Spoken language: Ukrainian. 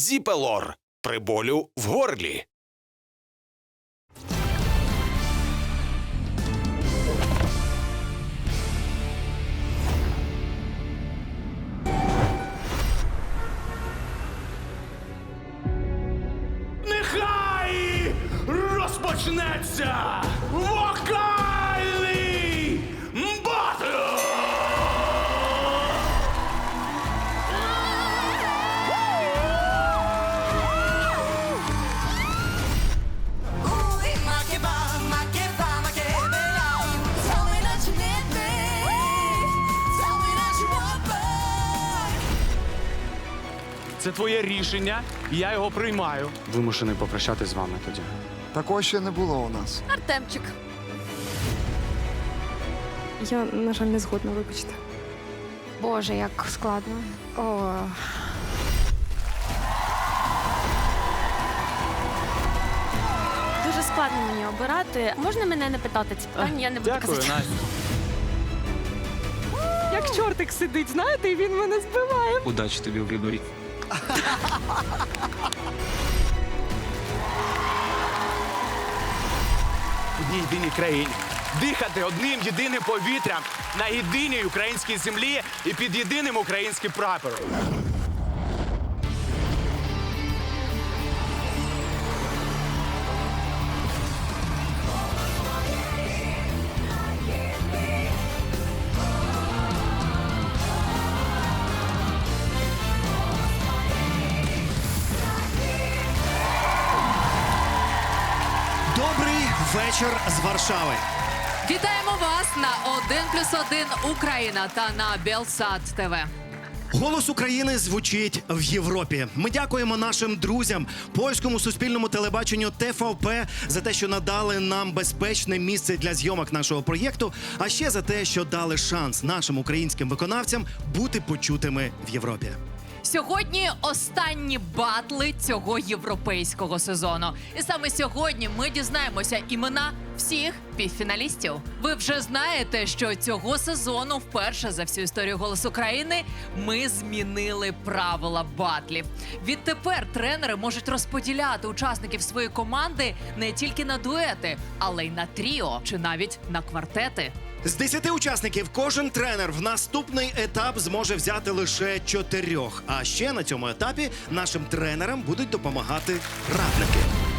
Зіпелор. При болю в горлі. Нехай розпочнеться! Вокальний Це твоє рішення, і я його приймаю. Вимушений попрощатись з вами тоді. Такого ще не було у нас. Артемчик. Я, на жаль, не згодна, вибачте. Боже, як складно. О. Дуже складно мені обирати. Можна мене не питати ці питання? Я не буду Дякую, казати. Настя. Як чортик сидить, знаєте, і він мене збиває. Удачі тобі в виборі. Одній єдиній країні. Дихати одним єдиним повітрям на єдиній українській землі і під єдиним українським прапором. Вечір з Варшави. Вітаємо вас на 1 плюс 1 Україна та на Белсат ТВ. Голос України звучить в Європі. Ми дякуємо нашим друзям, польському суспільному телебаченню ТВП за те, що надали нам безпечне місце для зйомок нашого проєкту, а ще за те, що дали шанс нашим українським виконавцям бути почутими в Європі. Сьогодні останні батли цього європейського сезону. І саме сьогодні ми дізнаємося імена всіх півфіналістів. Ви вже знаєте, що цього сезону, вперше за всю історію «Голос України», ми змінили правила батлів. Відтепер тренери можуть розподіляти учасників своєї команди не тільки на дуети, але й на тріо чи навіть на квартети. З 10 учасників кожен тренер в наступний етап зможе взяти лише чотирьох. А ще на цьому етапі нашим тренерам будуть допомагати радники.